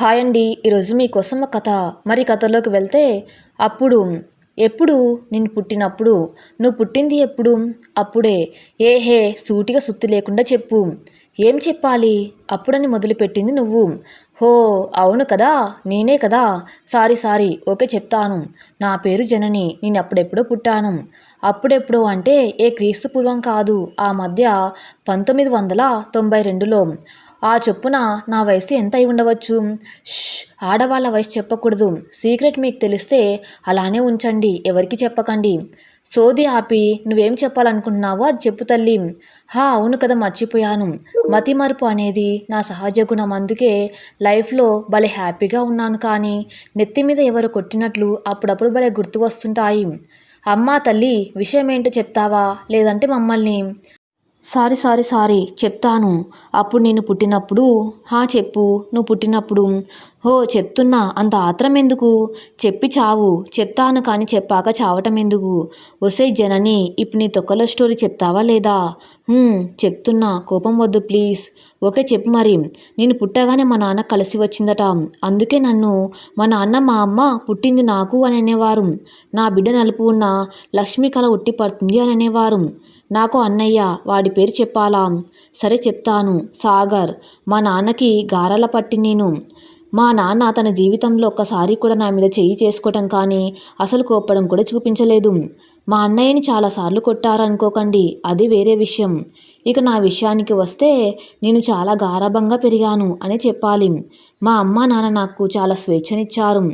Hi అండి ఈరోజు మీకోసం ఒక కథ. మరి కథలోకి వెళ్తే అప్పుడు ఎప్పుడు నేను పుట్టినప్పుడు? నువ్వు పుట్టింది ఎప్పుడు? అప్పుడే. ఏ హే సూటిగా సుత్తి లేకుండా చెప్పు. ఏం చెప్పాలి? అప్పుడని మొదలుపెట్టింది నువ్వు. హో అవును కదా నేనే కదా. సారీ సారీ ఓకే చెప్తాను. నా పేరు జనని నేను అప్పుడెప్పుడో పుట్టాను. అప్పుడెప్పుడో అంటే ఏ క్రీస్తు పూర్వం కాదు ఆ మధ్య పంతొమ్మిది వందల తొంభై రెండులో. ఆ చొప్పున నా వయసు ఎంత అయి ఉండవచ్చు? ష్ ఆడవాళ్ళ వయసు చెప్పకూడదు. సీక్రెట్ మీకు తెలిస్తే అలానే ఉంచండి. ఎవరికి చెప్పకండి. సోది ఆపి నువ్వేం చెప్పాలనుకుంటున్నావో అది చెప్పు తల్లి. హా అవును కదా మర్చిపోయాను. మతి మరుపు అనేది నా సహజ గుణం. అందుకే లైఫ్లో భలే హ్యాపీగా ఉన్నాను కానీ నెత్తి మీద ఎవరు కొట్టినట్లు అప్పుడప్పుడు భలే గుర్తు వస్తుంటాయి అమ్మా తల్లి విషయం ఏంటో చెప్తావా? లేదంటే మమ్మల్ని. సారీ సారీ సారీ చెప్తాను. అప్పుడు నేను పుట్టినప్పుడు హా చెప్పు నువ్వు పుట్టినప్పుడు. హో చెప్తున్నా అంత ఆత్రం ఎందుకు? చెప్పి చావు చెప్తాను కానీ చెప్పాక చావటం ఎందుకు? ఒసే జనని ఇప్పుడు నీ తొక్కలో స్టోరీ చెప్తావా లేదా? చెప్తున్నా కోపం వద్దు ప్లీజ్. ఓకే చెప్పు మరి. నేను పుట్టగానే మా నాన్న కలిసి వచ్చిందట. అందుకే నన్ను మా నాన్న మా అమ్మ పుట్టింది నాకు అని అనేవారు. నా బిడ్డ నలుపు ఉన్న లక్ష్మీ కళ ఉట్టి పడుతుంది అని అనేవారు. నాకు అన్నయ్య వాడి పేరు చెప్పాలా సరే చెప్తాను సాగర్ మా నాన్నకి గారాల పట్టి నేను. మా నాన్న తన జీవితంలో ఒక్కసారి కూడా నా మీద చెయ్యి చేసుకోవటం కానీ అసలు కోప్పడం కూడా చూపించలేదు. మా అన్నయ్యని చాలాసార్లు కొట్టారనుకోకండి అది వేరే విషయం. ఇక నా విషయానికి వస్తే నేను చాలా గారాబంగా పెరిగాను అని చెప్పాలి మా అమ్మ నాన్న నాకు చాలా స్వేచ్ఛనిచ్చారు.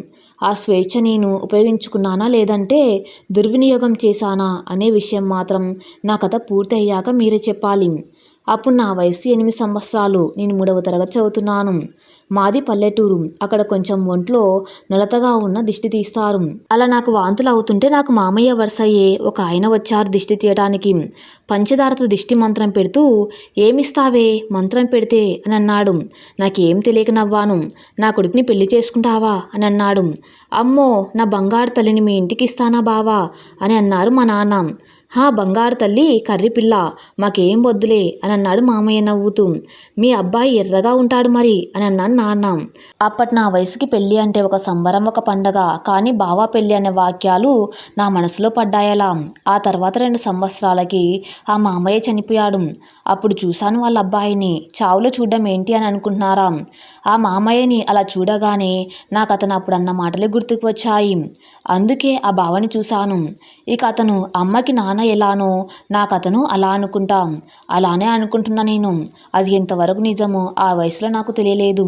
ఆ స్వేచ్ఛ నేను ఉపయోగించుకున్నానా లేదంటే దుర్వినియోగం చేశానా అనే విషయం మాత్రం నా కథ పూర్తి అయ్యాక మీరే చెప్పాలి. అప్పుడు నా వయసు ఎనిమిది సంవత్సరాలు. నేను మూడవ తరగతి చదువుతున్నాను. మాది పల్లెటూరు. అక్కడ కొంచెం ఒంట్లో నలతగా ఉన్న దిష్టి తీస్తారు. అలా నాకు వాంతులు అవుతుంటే నాకు మామయ్య వరుసయ్యే ఒక ఆయన వచ్చారు దిష్టి తీయటానికి. పంచదారతో దిష్టి మంత్రం పెడుతూ ఏమిస్తావే? మంత్రం పెడితే అని అన్నాడు. నాకేం తెలియక నవ్వాను. నా కొడుకుని పెళ్ళి చేసుకుంటావా? అని అన్నాడు. అమ్మో నా బంగారు తల్లిని మీ ఇంటికి ఇస్తానా బావా? అని అన్నారు మా నాన్న. హా బంగారు తల్లి కర్రిపిల్ల మాకేం వద్దులే అని అన్నాడు మామయ్య నవ్వుతూ. మీ అబ్బాయి ఎర్రగా ఉంటాడు మరి అని అన్నాడు నాన్న. అప్పటి నా వయసుకి పెళ్ళి అంటే ఒక సంబరం ఒక పండగ. కానీ బావా పెళ్ళి అనే వాక్యాలు నా మనసులో పడ్డాయలా. ఆ తర్వాత రెండు సంవత్సరాలకి ఆ మామయ్య చనిపోయాడు. అప్పుడు చూశాను వాళ్ళ అబ్బాయిని చావులో చూడడం ఏంటి అని అనుకుంటున్నారా? ఆ మామయ్యని అలా చూడగానే నాకు అతను అప్పుడు అన్న మాటలే గుర్తుకు వచ్చాయి. అందుకే ఆ బావని చూశాను. ఇక అతను అమ్మకి నాన్న ఎలానో నాకు అతను అలా అనుకుంటా. అలానే అనుకుంటున్నా నేను. అది ఎంతవరకు నిజమో ఆ వయసులో నాకు తెలియలేదు.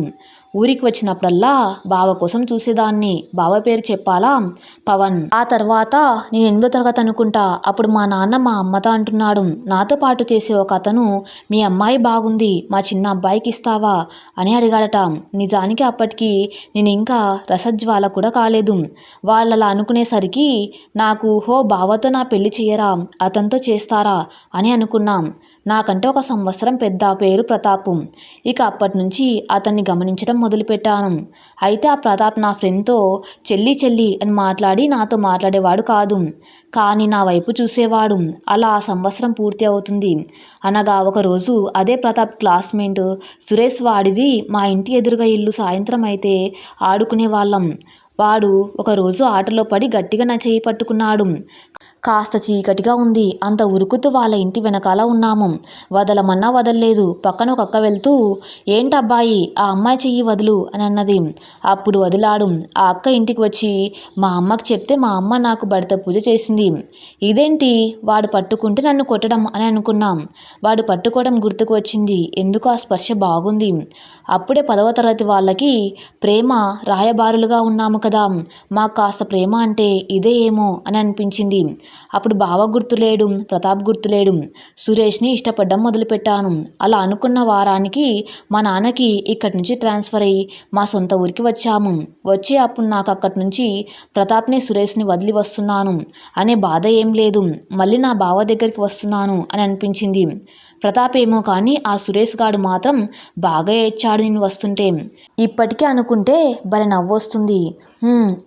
ఊరికి వచ్చినప్పుడల్లా బావ కోసం చూసేదాన్ని. బావ పేరు చెప్పాలా? పవన్. ఆ తర్వాత నేను ఎనిమిదో తరగతి అనుకుంటా. అప్పుడు మా నాన్న మా అమ్మతో అంటున్నాడు. నాతో పాటు చేసే ఒక అతను మీ అమ్మాయి బాగుంది మా చిన్న అబ్బాయికి ఇస్తావా? అని అడిగాడట. నిజానికి అప్పటికి నేను ఇంకా రసజ్వాల కూడా కాలేదు. వాళ్ళలా అనుకునేసరికి నాకు హో బావతో నా పెళ్ళి చేయరా అతనితో చేస్తారా? అని అనుకున్నాం. నాకంటే ఒక సంవత్సరం పెద్ద పేరు ప్రతాపు. ఇక అప్పటి నుంచి అతన్ని గమనించడం మొదలుపెట్టాను. అయితే ఆ ప్రతాప్ నా ఫ్రెండ్తో చెల్లి చెల్లి అని మాట్లాడి నాతో మాట్లాడేవాడు కాదు. కానీ నా వైపు చూసేవాడు. అలా ఆ సంవత్సరం పూర్తి అవుతుంది. అనగా ఒకరోజు అదే ప్రతాప్ క్లాస్మేట్ సురేష్ వాడిది మా ఇంటి ఎదురుగా ఇల్లు సాయంత్రం అయితే ఆడుకునే వాళ్ళం వాడు ఒకరోజు ఆటలో పడి గట్టిగా నా చేయి పట్టుకున్నాడు. కాస్త చీకటిగా ఉంది. అంత ఉరుకుతూ వాళ్ళ ఇంటి వెనకాల ఉన్నాము. వదలమన్నా వదలలేదు. పక్కన ఒక అక్క వెళ్తూ ఏంటబ్బాయి ఆ అమ్మాయి చెయ్యి వదులు అని అన్నది. అప్పుడు వదిలాడు. ఆ అక్క ఇంటికి వచ్చి మా అమ్మకి చెప్తే మా అమ్మ నాకు భర్త పూజ చేసింది. ఇదేంటి? వాడు పట్టుకుంటే నన్ను కొట్టడం అని అనుకున్నాం. వాడు పట్టుకోవడం గుర్తుకు వచ్చింది. ఎందుకు? ఆ స్పర్శ బాగుంది. అప్పుడే పదవ తరగతి వాళ్ళకి ప్రేమ రాయబారులుగా ఉన్నాము కదా. మాకు కాస్త ప్రేమ అంటే ఇదే ఏమో అని అనిపించింది. అప్పుడు బావ గుర్తులేడు ప్రతాప్ గుర్తులేడు. సురేష్ని ఇష్టపడడం మొదలుపెట్టాను. అలా అనుకున్న వారానికి మా నాన్నకి ఇక్కడి నుంచి ట్రాన్స్ఫర్ అయ్యి మా సొంత ఊరికి వచ్చాము. వచ్చి అప్పుడు నాకు అక్కడి నుంచి ప్రతాప్ని సురేష్ని వదిలి వస్తున్నాను అనే బాధ ఏం లేదు. మళ్ళీ నా బావ దగ్గరికి వస్తున్నాను అని అనిపించింది. ప్రతాప్ ఏమో కానీ ఆ సురేష్ గాడు మాత్రం బాగా ఏడ్చాడు నేను వస్తుంటే. ఇప్పటికీ అనుకుంటే భలే నవ్వొస్తుంది. వస్తుంది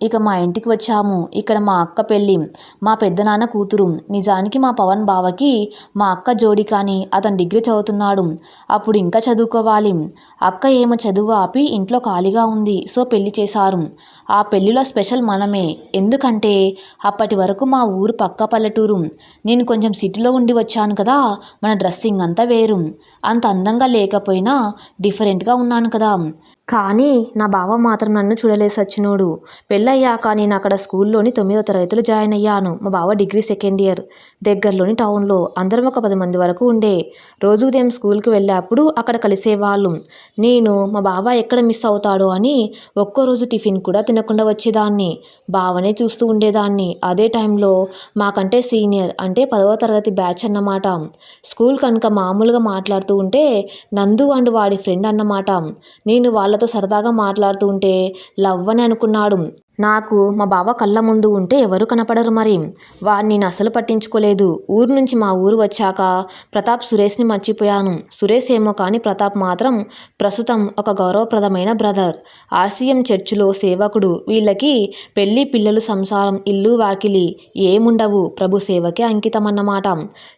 ఇక మా ఇంటికి వచ్చాము. ఇక్కడ మా అక్క పెళ్ళి. మా పెద్దనాన్న కూతురు. నిజానికి మా పవన్ బావకి మా అక్క జోడి కానీ అతను డిగ్రీ చదువుతున్నాడు. అప్పుడు ఇంకా చదువుకోవాలి. అక్క ఏమో చదువు ఆపి ఇంట్లో ఖాళీగా ఉంది. సో పెళ్ళి చేశారు. ఆ పెళ్ళిలో స్పెషల్ మనమే. ఎందుకంటే అప్పటి వరకు మా ఊరు పక్క పల్లెటూరు. నేను కొంచెం సిటీలో ఉండి వచ్చాను కదా. మన డ్రెస్సింగ్ అంతా వేరు. అంత అందంగా లేకపోయినా డిఫరెంట్గా ఉన్నాను కదా. కానీ నా బావ మాత్రం నన్ను చూడలేసి వచ్చినోడు పెళ్ళయ్యాక నేను అక్కడ స్కూల్లోని తొమ్మిదో తరగతిలో జాయిన్ అయ్యాను. మా బావ డిగ్రీ సెకండ్ ఇయర్. దగ్గరలోని టౌన్లో. అందరం ఒక పది మంది వరకు ఉండే. రోజు ఉదయం స్కూల్కి వెళ్ళేప్పుడు అక్కడ కలిసేవాళ్ళం. నేను మా బావ ఎక్కడ మిస్ అవుతాడో అని ఒక్కో రోజు టిఫిన్ కూడా తినకుండా వచ్చేదాన్ని. బావనే చూస్తూ ఉండేదాన్ని. అదే టైంలో మాకంటే సీనియర్ అంటే పదవ తరగతి బ్యాచ్ అన్నమాట. స్కూల్ కనుక మామూలుగా మాట్లాడుతూ ఉంటే నందు అండ్ వాడి ఫ్రెండ్ అన్నమాట. నేను వాళ్ళతో సరదాగా మాట్లాడుతూ ఉంటే లవ్ అని అనుకున్నాడు. నాకు మా బావ కళ్ళ ముందు ఉంటే ఎవరు కనపడరు మరి. వాడిని నేను అసలు పట్టించుకోలేదు. ఊరు నుంచి మా ఊరు వచ్చాక ప్రతాప్ సురేష్ని మర్చిపోయాను. సురేష్ ఏమో కానీ ప్రతాప్ మాత్రం ప్రస్తుతం ఒక గౌరవప్రదమైన బ్రదర్. ఆర్సీఎం చర్చిలో సేవకుడు. వీళ్ళకి పెళ్ళి పిల్లలు సంసారం ఇల్లు వాకిలి ఏముండవు. ప్రభు సేవకే అంకితం అన్నమాట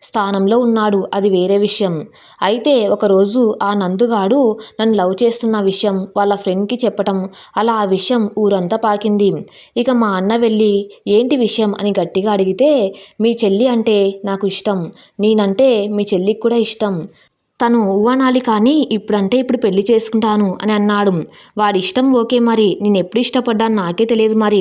స్థానంలో ఉన్నాడు. అది వేరే విషయం. అయితే ఒకరోజు ఆ నందుగాడు నన్ను లవ్ చేస్తున్న విషయం వాళ్ళ ఫ్రెండ్కి చెప్పటం అలా ఆ విషయం ఊరంతా పాకింది. ఇక మా అన్న వెళ్ళి ఏంటి విషయం? అని గట్టిగా అడిగితే మీ చెల్లి అంటే నాకు ఇష్టం. నేనంటే మీ చెల్లికి కూడా ఇష్టం. తను ఊవనాలి కానీ ఇప్పుడంటే ఇప్పుడు పెళ్ళి చేసుకుంటాను అని అన్నాడు. వాడి ఇష్టం ఓకే మరి నేను ఎప్పుడు ఇష్టపడ్డాను నాకే తెలియదు మరి.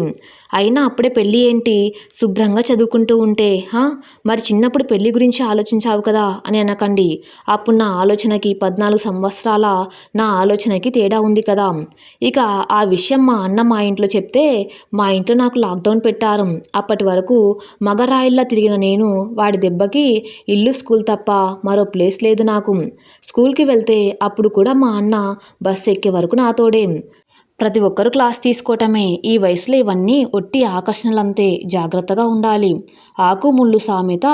అయినా అప్పుడే పెళ్ళి ఏంటి? శుభ్రంగా చదువుకుంటూ ఉంటే హా? మరి చిన్నప్పుడు పెళ్ళి గురించి ఆలోచించావు కదా అని అనకండి. అప్పుడు నా ఆలోచనకి పద్నాలుగు సంవత్సరాల నా ఆలోచనకి తేడా ఉంది కదా. ఇక ఆ విషయం మా అన్న మా ఇంట్లో చెప్తే మా ఇంట్లో నాకు లాక్డౌన్ పెట్టారు. అప్పటి వరకు మగరాయిల్లా తిరిగిన నేను వాడి దెబ్బకి ఇల్లు స్కూల్ తప్ప మరో ప్లేస్ లేదు నాకు. స్కూల్కి వెళ్తే అప్పుడు కూడా మా అన్న బస్ ఎక్కే వరకు నాతోడే. ప్రతి ఒక్కరు క్లాస్ తీసుకోవటమే ఈ వయసులో ఇవన్నీ ఒట్టి ఆకర్షణలంతే. జాగ్రత్తగా ఉండాలి. ఆకు ముళ్ళు సామెత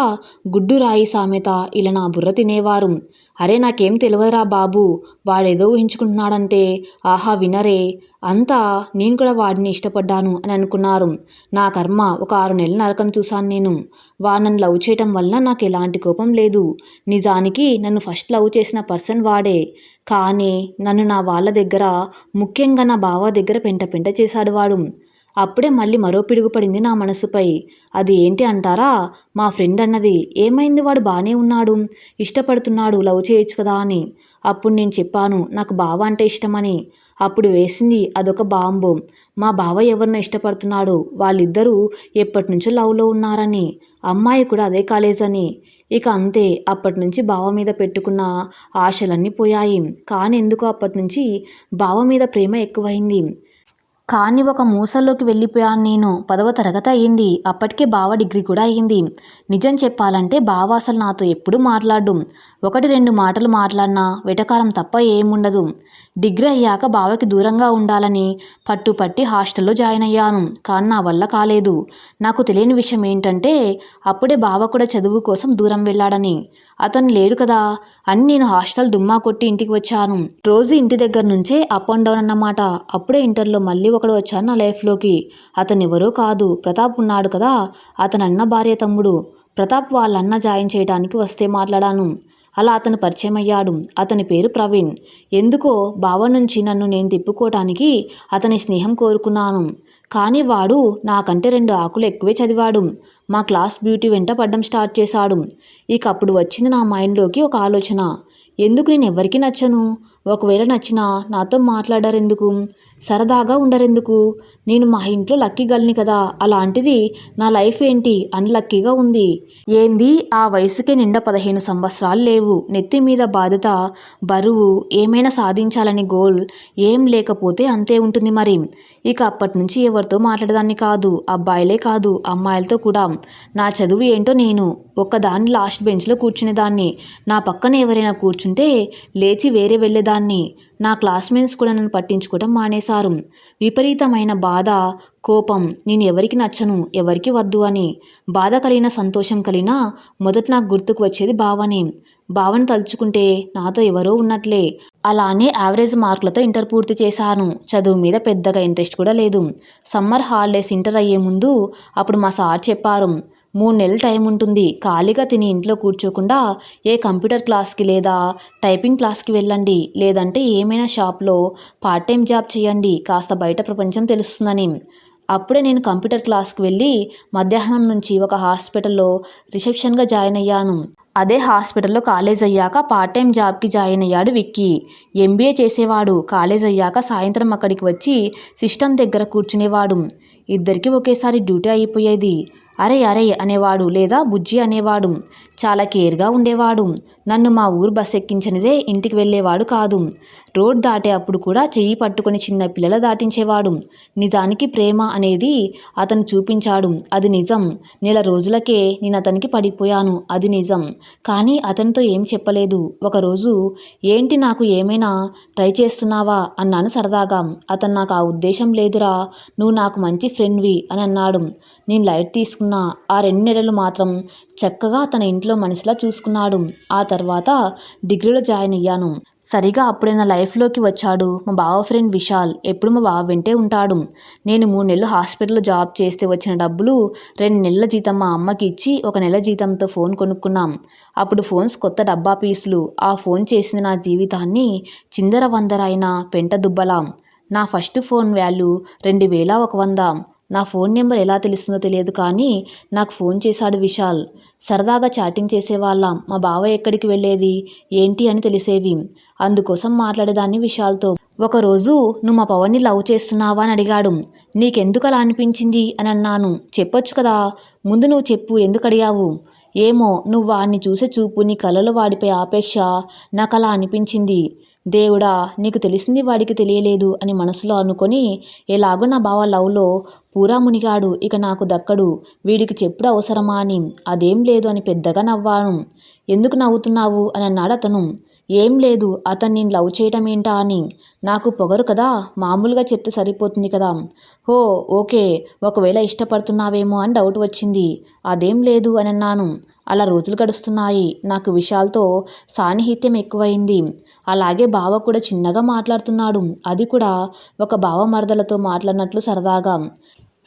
గుడ్డు రాయి సామెత ఇలా నా బుర్ర తినేవారు. అరే నాకేం తెలియదురా బాబు. వాడేదో ఊహించుకుంటున్నాడంటే ఆహా వినరే. అంతా నేను కూడా వాడిని ఇష్టపడ్డాను అని అనుకున్నారు. నా కర్మ ఒక ఆరు నెలల నరకం చూశాను నేను. వాడు నన్ను లవ్ చేయటం వల్ల నాకు ఎలాంటి కోపం లేదు. నిజానికి నన్ను ఫస్ట్ లవ్ చేసిన పర్సన్ వాడే. కానీ నన్ను నా వాళ్ళ దగ్గర ముఖ్యంగా నా బావ దగ్గర పెంట పెంట చేశాడు వాడు. అప్పుడే మళ్ళీ మరో పిడుగు పడింది నా మనసుపై. అది ఏంటి అంటారా? మా ఫ్రెండ్ అన్నది ఏమైంది వాడు బాగానే ఉన్నాడు ఇష్టపడుతున్నాడు లవ్ చేయొచ్చు కదా అని. అప్పుడు నేను చెప్పాను నాకు బావ అంటే ఇష్టమని. అప్పుడు వేసింది అదొక బాంబు. మా బావ ఎవరినో ఇష్టపడుతున్నాడు వాళ్ళిద్దరూ ఎప్పటి నుంచో లవ్లో ఉన్నారని. అమ్మాయి కూడా అదే కాలేజ్ అని ఇక అంతే అప్పటి నుంచి బావ మీద పెట్టుకున్న ఆశలన్నీ పోయాయి. కానీ ఎందుకో అప్పటి నుంచి బావ మీద ప్రేమ ఎక్కువైంది. కానీ ఒక మూసల్లోకి వెళ్ళిపోయాను నేను. పదవ తరగతి అయ్యింది అప్పటికే బావ డిగ్రీ కూడా అయ్యింది నిజం చెప్పాలంటే బావ అసలు నాతో ఎప్పుడూ మాట్లాడు ఒకటి రెండు మాటలు మాట్లాడినా వెటకారం తప్ప ఏముండదు. డిగ్రీ అయ్యాక బావకి దూరంగా ఉండాలని పట్టుపట్టి హాస్టల్లో జాయిన్ అయ్యాను కానీ నా వల్ల కాలేదు. నాకు తెలియని విషయం ఏంటంటే అప్పుడే బావ కూడా చదువు కోసం దూరం వెళ్ళాడని. అతను లేడు కదా అని నేను హాస్టల్ దుమ్మా కొట్టి ఇంటికి వచ్చాను. రోజు ఇంటి దగ్గర నుంచే అప్ అండ్ డౌన్ అన్నమాట. అప్పుడే ఇంటర్లో మళ్ళీ ఒకడు వచ్చాను నా లైఫ్లోకి. అతను ఎవరో కాదు ప్రతాప్ ఉన్నాడు కదా అతనన్న అన్న భార్య తమ్ముడు. ప్రతాప్ వాళ్ళన్న జాయిన్ చేయడానికి వస్తే మాట్లాడాను. అలా అతను పరిచయం అయ్యాడు అతని పేరు ప్రవీణ్. ఎందుకో బావ నుంచి నన్ను నేను తిప్పుకోవటానికి అతని స్నేహం కోరుకున్నాను. కానీ వాడు నాకంటే రెండు ఆకులు ఎక్కువే చదివాడు. మా క్లాస్ బ్యూటీ వెంట పడ్డం స్టార్ట్ చేశాడు. ఇక అప్పుడు వచ్చింది నా మైండ్లోకి ఒక ఆలోచన. ఎందుకు నేను ఎవరికి నచ్చను? ఒకవేళ నచ్చినా నాతో మాట్లాడారెందుకు? సరదాగా ఉండరెందుకు? నేను మా ఇంట్లో లక్కీ గల్ని కదా అలాంటిది నా లైఫ్ ఏంటి అన్లక్కీగా ఉంది. ఏంది? ఆ వయసుకే నిండా పదిహేను సంవత్సరాలు లేవు. నెత్తి మీద బాధ్యత బరువు ఏమైనా సాధించాలని గోల్ ఏం లేకపోతే అంతే ఉంటుంది మరి. ఇక అప్పటి నుంచి ఎవరితో మాట్లాడదాన్ని కాదు అబ్బాయిలే కాదు అమ్మాయిలతో కూడా. నా చదువు ఏంటో నేను ఒక్కదాన్ని లాస్ట్ బెంచ్లో కూర్చునేదాన్ని. నా పక్కన ఎవరైనా కూర్చుంటే లేచి వేరే వెళ్ళేదాన్ని. నా క్లాస్మేట్స్ కూడా నన్ను పట్టించుకోవడం మానేశారు. విపరీతమైన బాధ కోపం. నేను ఎవరికి నచ్చను ఎవరికి వద్దు అని. బాధ కలిగిన సంతోషం కలిగిన మొదట నాకు గుర్తుకు వచ్చేది భావనే. భావన తలుచుకుంటే నాతో ఎవరో ఉన్నట్లే. అలానే యావరేజ్ మార్కులతో ఇంటర్ పూర్తి చేశాను. చదువు మీద పెద్దగా ఇంట్రెస్ట్ కూడా లేదు. సమ్మర్ హాలిడేస్ ఇంటర్ అయ్యే ముందు అప్పుడు మా సార్ చెప్పారు మూడు నెలలు టైం ఉంటుంది. ఖాళీగా తిని ఇంట్లో కూర్చోకుండా ఏ కంప్యూటర్ క్లాస్కి లేదా టైపింగ్ క్లాస్కి వెళ్ళండి. లేదంటే ఏమైనా షాప్లో పార్ట్ టైం జాబ్ చేయండి. కాస్త బయట ప్రపంచం తెలుస్తుందని. అప్పుడే నేను కంప్యూటర్ క్లాస్కి వెళ్ళి మధ్యాహ్నం నుంచి ఒక హాస్పిటల్లో రిసెప్షన్గా జాయిన్ అయ్యాను. అదే హాస్పిటల్లో కాలేజ్ అయ్యాక పార్ట్ టైం జాబ్కి జాయిన్ అయ్యాడు విక్కీ. ఎంబీఏ చేసేవాడు. కాలేజ్ అయ్యాక సాయంత్రం అక్కడికి వచ్చి సిస్టమ్ దగ్గర కూర్చునేవాడు. ఇద్దరికి ఒకేసారి డ్యూటీ అయిపోయేది. అరే అరే అనేవాడు లేదా బుజ్జి అనేవాడు. చాలా కేర్గా ఉండేవాడు. నన్ను మా ఊరు బస్ ఎక్కించనిదే ఇంటికి వెళ్ళేవాడు కాదు. రోడ్ దాటే అప్పుడు కూడా చెయ్యి పట్టుకుని చిన్న పిల్లల దాటించేవాడు. నిజానికి ప్రేమ అనేది అతను చూపించాడు. అది నిజం. నెల రోజులకే నేను అతనికి పడిపోయాను. అది నిజం. కానీ అతనితో ఏం చెప్పలేదు. ఒకరోజు ఏంటి నాకు ఏమైనా ట్రై చేస్తున్నావా? అన్నాను సరదాగా. అతను నాకు ఆ ఉద్దేశం లేదురా. నువ్వు నాకు మంచి ఫ్రెండ్వి అని అన్నాడు. నేను లైట్ తీసుకున్నా. ఆ రెండు నెలలు మాత్రం చక్కగా తన ఇంట్లో మనిషిలా చూసుకున్నాడు. ఆ తర్వాత డిగ్రీలో జాయిన్ అయ్యాను. సరిగా అప్పుడే నా లైఫ్లోకి వచ్చాడు. మా బావ ఫ్రెండ్ విశాల్ ఎప్పుడు మా బావ వెంటే ఉంటాడు. నేను మూడు నెలలు హాస్పిటల్లో జాబ్ చేస్తే వచ్చిన డబ్బులు రెండు నెలల జీతం మా అమ్మకి ఇచ్చి ఒక నెల జీతంతో ఫోన్ కొనుక్కున్నాం. అప్పుడు ఫోన్స్ కొత్త డబ్బా పీసులు. ఆ ఫోన్ చేసిన నా జీవితాన్ని చిందర వందరైన పెంట దుబ్బలా. నా ఫస్ట్ ఫోన్ వాల్యూ రెండు వేల ఒక వంద. నా ఫోన్ నెంబర్ ఎలా తెలుస్తుందో తెలియదు కానీ నాకు ఫోన్ చేశాడు విశాల్. సరదాగా చాటింగ్ చేసేవాళ్ళం. మా బావ ఎక్కడికి వెళ్ళేది? ఏంటి అని తెలిసేవి. అందుకోసం మాట్లాడేదాన్ని విశాల్తో. ఒకరోజు నువ్వు మా పవన్ని లవ్ చేస్తున్నావా? అని అడిగాడు. నీకెందుకు అలా అనిపించింది? అని అన్నాను. చెప్పొచ్చు కదా. ముందు నువ్వు చెప్పు. ఎందుకు అడిగావు? ఏమో నువ్వు వాడిని చూసే చూపు నీ కలలో వాడిపై ఆపేక్ష. నాకు అలా అనిపించింది. దేవుడా నీకు తెలిసింది వాడికి తెలియలేదు అని మనసులో అనుకొని ఎలాగో నా బావ లవ్లో పూరా మునిగాడు ఇక నాకు దక్కడు వీడికి చెప్పుడు అవసరమా అని అదేం లేదు అని పెద్దగా నవ్వాను. ఎందుకు నవ్వుతున్నావు? అని అన్నాడు అతను. ఏం లేదు అతన్ని నేను లవ్ చేయటం ఏంటా అని. నాకు పొగరు కదా మామూలుగా చెప్తే సరిపోతుంది కదా. హో ఓకే ఒకవేళ ఇష్టపడుతున్నావేమో అని డౌట్ వచ్చింది. అదేం లేదు అని అన్నాను. అలా రోజులు గడుస్తున్నాయి. నాకు విశాల్తో సాన్నిహిత్యం ఎక్కువైంది. అలాగే బావ కూడా చిన్నగా మాట్లాడుతున్నాడు. అది కూడా ఒక బావ మరదలతో మాట్లాడినట్లు సరదాగా.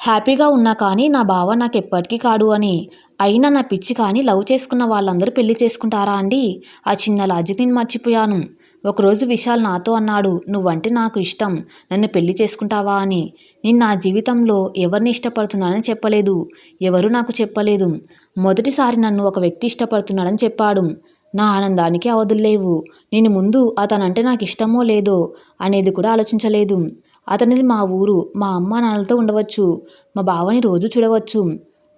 హ్యాపీగా ఉన్నా కానీ నా బావ నాకు ఎప్పటికీ కాడు అని. అయినా నా పిచ్చి కానీ లవ్ చేసుకున్న వాళ్ళందరూ పెళ్ళి చేసుకుంటారా అండి? ఆ చిన్న లాజిక్ నేను మర్చిపోయాను. ఒకరోజు విశాల్ నాతో అన్నాడు నువ్వంటే నాకు ఇష్టం. నన్ను పెళ్ళి చేసుకుంటావా? అని. నేను నా జీవితంలో ఎవరిని ఇష్టపడుతున్నానని చెప్పలేదు. ఎవరు నాకు చెప్పలేదు. మొదటిసారి నన్ను ఒక వ్యక్తి ఇష్టపడుతున్నాడని చెప్పాడు. నా ఆనందానికి అవధుల్లేవు నేను ముందు అతనంటే నాకు ఇష్టమో లేదో అనేది కూడా ఆలోచించలేదు. అతనిది మా ఊరు మా అమ్మ నాన్నలతో ఉండవచ్చు. మా బావని రోజు చూడవచ్చు.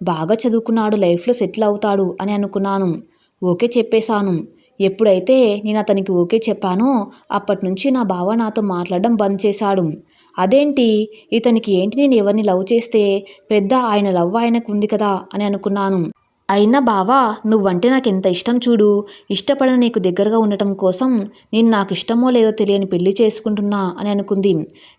బాగా చదువుకున్నాడు లైఫ్లో సెటిల్ అవుతాడు అని అనుకున్నాను. ఓకే చెప్పేశాను. ఎప్పుడైతే నేను అతనికి ఓకే చెప్పానో అప్పటి నుంచి నా బావ నాతో మాట్లాడడం బంద్ చేశాడు. అదేంటి? ఇతనికి ఏంటి నేను ఎవరిని లవ్ చేస్తే? పెద్ద ఆయన లవ్ ఆయనకు ఉంది కదా అని అనుకున్నాను. అయినా బావా నువ్వంటే నాకు ఎంత ఇష్టం చూడు. ఇష్టపడిన నీకు దగ్గరగా ఉండటం కోసం నేను నాకు ఇష్టమో లేదో తెలియని పెళ్ళి చేసుకుంటున్నా అని అనుకుంది.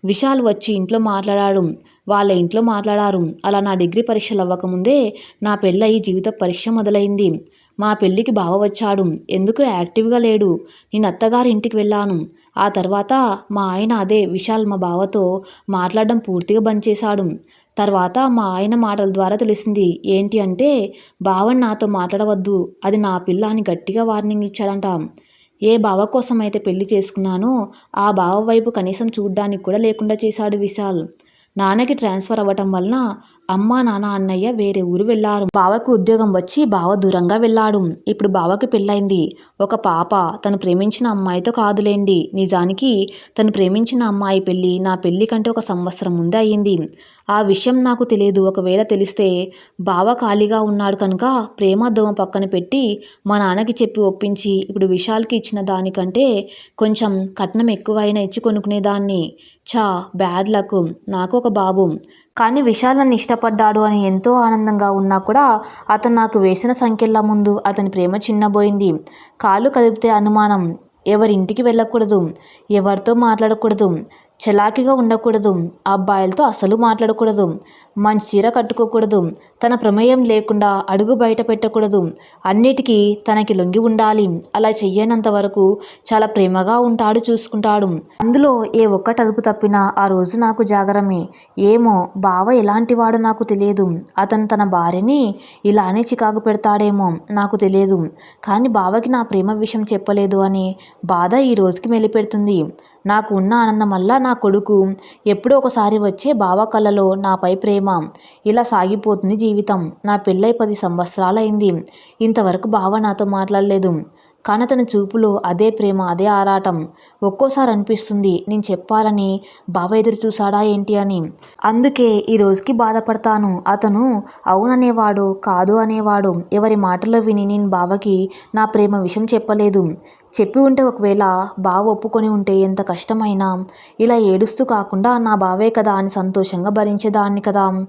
విశాల్ వచ్చి ఇంట్లో మాట్లాడాడు. వాళ్ళ ఇంట్లో మాట్లాడారు. అలా నా డిగ్రీ పరీక్షలు అవ్వకముందే నా పెళ్ళయి జీవిత పరీక్ష మొదలైంది. మా పెళ్ళికి బావ వచ్చాడు. ఎందుకు యాక్టివ్గా లేడు? నేను అత్తగారి ఇంటికి వెళ్ళాను. ఆ తర్వాత మా ఆయన అదే విశాల్ మా బావతో మాట్లాడడం పూర్తిగా బంద్ చేశాడు. తర్వాత మా ఆయన మాటల ద్వారా తెలిసింది. ఏంటి అంటే బావని నాతో మాట్లాడవద్దు. అది నా పిల్ల అని గట్టిగా వార్నింగ్ ఇచ్చాడంట. ఏ బావ కోసం అయితే పెళ్ళి చేసుకున్నానో ఆ బావ వైపు కనీసం చూడ్డానికి కూడా లేకుండా చేశాడు విశాల్. నాన్నకి ట్రాన్స్ఫర్ అవ్వటం వలన అమ్మా నాన్న అన్నయ్య వేరే ఊరు వెళ్ళారు బావకు ఉద్యోగం వచ్చి బావ దూరంగా వెళ్ళాడు ఇప్పుడు బావకి పెళ్ళైంది ఒక పాప తను ప్రేమించిన అమ్మాయితో కాదులేండి. నిజానికి తను ప్రేమించిన అమ్మాయి పెళ్ళి నా పెళ్ళి కంటే ఒక సంవత్సరం ముందే అయ్యింది. ఆ విషయం నాకు తెలియదు. ఒకవేళ తెలిస్తే బావ ఖాళీగా ఉన్నాడు కనుక ప్రేమ దోమ పక్కన పెట్టి మా నాన్నకి చెప్పి ఒప్పించి ఇప్పుడు విశాల్కి ఇచ్చిన దానికంటే కొంచెం కట్నం ఎక్కువైనా ఇచ్చి కొనుక్కునేదాన్ని. చా బ్యాడ్ లక్. నాకు ఒక బాబు. కానీ విశాల్ నన్ను ఇష్టపడ్డాడు అని ఎంతో ఆనందంగా ఉన్నా కూడా అతను నాకు వేసిన సంఖ్యల ముందు అతని ప్రేమ చిన్నబోయింది. కాళ్ళు కదిపితే అనుమానం ఎవరింటికి వెళ్ళకూడదు ఎవరితో మాట్లాడకూడదు చలాకీగా ఉండకూడదు. అబ్బాయిలతో అసలు మాట్లాడకూడదు. మంచి చీర కట్టుకోకూడదు. తన ప్రమేయం లేకుండా అడుగు బయట పెట్టకూడదు. అన్నిటికీ తనకి లొంగి ఉండాలి. అలా చెయ్యనంత వరకు చాలా ప్రేమగా ఉంటాడు చూసుకుంటాడు. అందులో ఏ ఒక్కటి అదుపు తప్పినా ఆ రోజు నాకు జాగరమే. ఏమో బావ ఎలాంటి వాడు నాకు తెలియదు. అతను తన భార్యని ఇలానే చికాకు పెడతాడేమో నాకు తెలియదు. కానీ బావకి నా ప్రేమ విషయం చెప్పలేదు అని బాధ ఈ రోజుకి మెలిపెడుతుంది. నాకు ఉన్న ఆనందం వల్ల నా కొడుకు. ఎప్పుడో ఒకసారి వచ్చే బావ కళ్ళలో నాపై ప్రేమ. ఇలా సాగిపోతుంది జీవితం. నా పెళ్ళై పది సంవత్సరాలైంది. ఇంతవరకు బావ నాతో మాట్లాడలేదు. కానీ అతని చూపులో అదే ప్రేమ అదే ఆరాటం. ఒక్కోసారి అనిపిస్తుంది నేను చెప్పాలని బావ ఎదురు చూసాడా ఏంటి అని. అందుకే ఈ రోజుకి బాధపడతాను. అతను అవుననేవాడు కాదు అనేవాడు. ఎవరి మాటలో విని నేను బావకి నా ప్రేమ విషయం చెప్పలేదు. చెప్పి ఉంటే ఒకవేళ బావ ఒప్పుకొని ఉంటే ఎంత కష్టమైనా ఇలా ఏడుస్తూ కాకుండా నా బావే కదా అని సంతోషంగా భరించేదాన్ని కదా.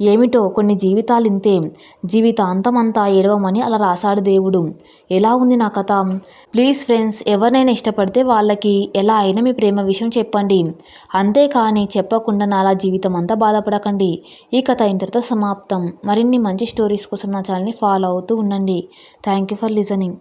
ఏమిటో కొన్ని జీవితాలు ఇంతే. జీవితాంతమంతా ఏడవమని అలా రాశాడు దేవుడు. ఎలా ఉంది నా కథ? ప్లీజ్ ఫ్రెండ్స్ ఎవరినైనా ఇష్టపడితే వాళ్ళకి ఎలా అయినా మీ ప్రేమ విషయం చెప్పండి. అంతేకాని చెప్పకుండా నాలా జీవితం అంతా బాధపడకండి. ఈ కథ ఇంతటితో సమాప్తం. మరిన్ని మంచి స్టోరీస్ కోసం నా ఛానల్ని ఫాలో అవుతూ ఉండండి. Thank you for listening.